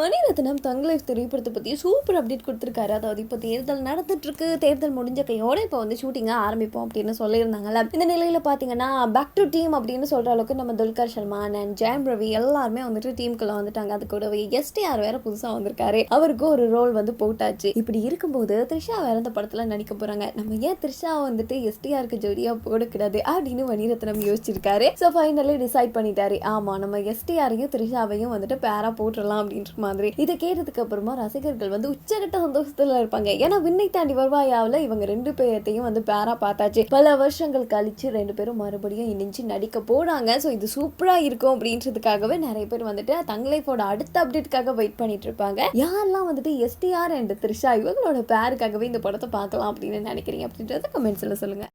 மணிரத்னம் தங்க லைஃப் திரைப்படத்தை பற்றி சூப்பர் அப்டேட் கொடுத்துருக்காரு. அதாவது இப்போ தேர்தல் நடந்துட்டுருக்கு. தேர்தல் முடிஞ்ச கையோட இப்போ வந்து ஷூட்டிங்காக ஆரம்பிப்போம் அப்படின்னு சொல்லியிருந்தாங்கல்ல. இந்த நிலையில் பார்த்தீங்கன்னா பேக் டு டீம் அப்படின்னு சொல்கிற அளவுக்கு நம்ம துல்கர் சர்மா அண்ட் ஜெயம் ரவி எல்லாருமே வந்துட்டு டீமுக்குள்ள வந்துட்டாங்க. அது கூடவே எஸ்டிஆர் வேற புதுசாக வந்திருக்காரு. அவருக்கு ஒரு ரோல் வந்து போட்டாச்சு. இப்படி இருக்கும்போது த்ரிஷா வேற இந்த படத்தில் நடிக்க போகிறாங்க நம்ம ஏன் த்ரிஷா வந்துட்டு எஸ்டிஆருக்கு ஜோடியாக போடக்கூடாது அப்படின்னு மணிரத்னம் யோசிச்சிருக்காரு. ஸோ ஃபைனலி டிசைட் பண்ணிட்டாரு. ஆமாம் நம்ம எஸ்டிஆரையும் த்ரிஷாவையும் வந்துட்டு பேரா போட்டுடலாம் அப்படின்ற மாதிரி. இதை கேட்டதுக்கு அப்புறமா ரசிகர்கள் வந்து உச்சகட்ட சந்தோஷத்துல இருப்பாங்க. ஏன்னா விண்ணை தாண்டி வருவாயாவில் இவங்க ரெண்டு பேர்த்தையும் வந்து பேரா பார்த்தாச்சு. பல வருஷங்கள் கழிச்சு ரெண்டு பேரும் மறுபடியும் இணைஞ்சு நடிக்க போறாங்க ஸோ இது சூப்பரா இருக்கும் அப்படின்றதுக்காகவே நிறைய பேர் வந்துட்டு தங்கலைஃபோட அடுத்த அப்டேட்காக வெயிட் பண்ணிட்டு இருப்பாங்க. யாரெல்லாம் வந்துட்டு எஸ்டிஆர் அண்ட் த்ரிஷா இவங்களோட பேருக்காகவே இந்த படத்தை பார்க்கலாம் அப்படின்னு நினைக்கிறீங்க அப்படின்றத கமெண்ட்ஸில் சொல்லுங்க.